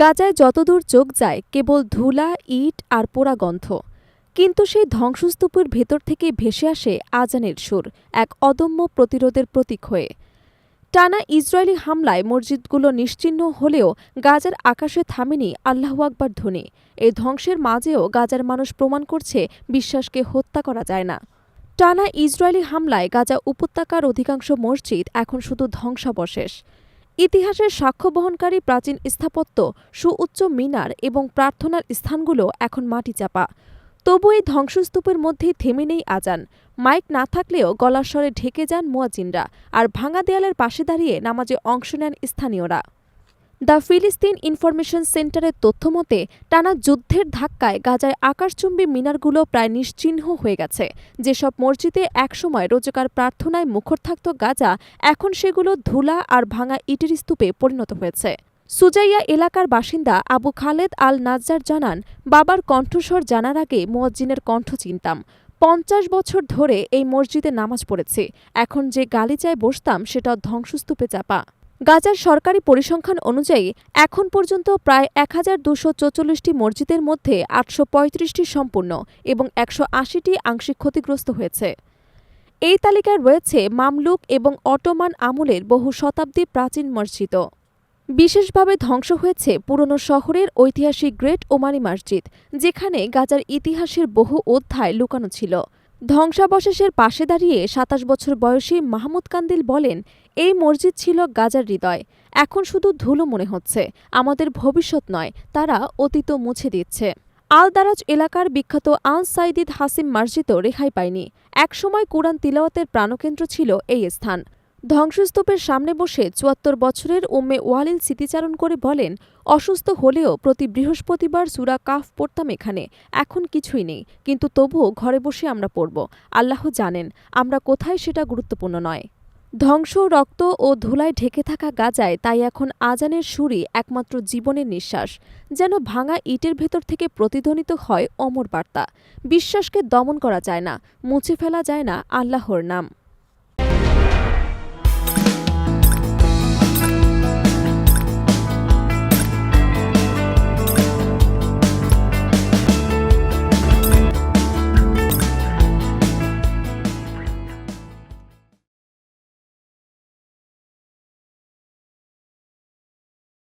গাজায় যতদূর চোখ যায় কেবল ধুলা, ইট আর পোড়া গন্ধ। কিন্তু সেই ধ্বংসস্তূপের ভেতর থেকে ভেসে আসে আজানের সুর, এক অদম্য প্রতিরোধের প্রতীক হয়ে। টানা ইসরায়েলি হামলায় মসজিদগুলো নিশ্চিহ্ন হলেও গাজার আকাশে থামেনি আল্লাহু আকবার ধ্বনি। এই ধ্বংসের মাঝেও গাজার মানুষ প্রমাণ করছে বিশ্বাসকে হত্যা করা যায় না। টানা ইসরায়েলি হামলায় গাজা উপত্যকার অধিকাংশ মসজিদ এখন শুধু ধ্বংসাবশেষ। ইতিহাসের সাক্ষ্য বহনকারী প্রাচীন স্থাপত্য, সুউচ্চ মিনার এবং প্রার্থনার স্থানগুলো এখন মাটি চাপা। তবু এই ধ্বংসস্তূপের মধ্যেই থেমে নেই আজান। মাইক না থাকলেও গলার স্বরে ঢেকে যান মুয়াজিনরা আর ভাঙা দেয়ালের পাশে দাঁড়িয়ে নামাজে অংশ নেন স্থানীয়রা। দ্য ফিলিস্তিন ইনফরমেশন সেন্টারের তথ্যমতে টানা যুদ্ধের ধাক্কায় গাজায় আকাশচুম্বী মিনারগুলো প্রায় নিশ্চিহ্ন হয়ে গেছে। যেসব মসজিদে একসময় রোজকার প্রার্থনায় মুখর থাকত গাজা, এখন সেগুলো ধুলা আর ভাঙা ইটের স্তূপে পরিণত হয়েছে। সুজাইয়া এলাকার বাসিন্দা আবু খালেদ আল নাজ্জার জানান, বাবার কণ্ঠস্বর জানার আগে মুয়াজ্জিনের কণ্ঠ চিনতাম। পঞ্চাশ বছর ধরে এই মসজিদে নামাজ পড়েছে। এখন যে গালিচায় বসতাম, সেটা ধ্বংসস্তূপে চাপা। গাজার সরকারি পরিসংখ্যান অনুযায়ী, এখন পর্যন্ত প্রায় এক হাজার দুশো চৌচল্লিশটি মসজিদের মধ্যে আটশো পঁয়ত্রিশটি সম্পূর্ণ এবং একশো আশিটি আংশিক ক্ষতিগ্রস্ত হয়েছে। এই তালিকায় রয়েছে মামলুক এবং অটোমান আমলের বহু শতাব্দী প্রাচীন মসজিদও বিশেষভাবে ধ্বংস হয়েছে পুরনো শহরের ঐতিহাসিক গ্রেট ওমানি মসজিদ, যেখানে গাজার ইতিহাসের বহু অধ্যায় লুকানো ছিল। ধ্বংসাবশেষের পাশে দাঁড়িয়ে সাতাশ বছর বয়সী মাহমুদ কান্দিল বলেন, এই মসজিদ ছিল গাজার হৃদয়। এখন শুধু ধুলো মনে হচ্ছে। আমাদের ভবিষ্যৎ নয়। তারা অতীত মুছে দিচ্ছে। আল দারাজ এলাকার বিখ্যাত আল সাইদিদ হাসিম মসজিদও রেহাই পায়নি। একসময় কোরআন তিলাওয়াতের প্রাণকেন্দ্র ছিল এই স্থান। ধ্বংসস্তূপের সামনে বসে চুয়াত্তর বছরের উম্মে ওয়ালিল স্মৃতিচারণ করে বলেন, অসুস্থ হলেও প্রতি বৃহস্পতিবার সুরা কাফ পড়তাম এখানে, এখন কিছুই নেই, কিন্তু তবুও ঘরে বসে আমরা পড়ব। আল্লাহ জানেন, আমরা কোথায় সেটা গুরুত্বপূর্ণ নয়। ধ্বংস, রক্ত ও ধুলায় ঢেকে থাকা গাজায় তাই এখন আজানের সুরই একমাত্র জীবনের নিঃশ্বাস। যেন ভাঙা ইটের ভেতর থেকে প্রতিধ্বনিত হয় অমর বার্তা। বিশ্বাসকে দমন করা যায় না, মুছে ফেলা যায় না আল্লাহর নাম।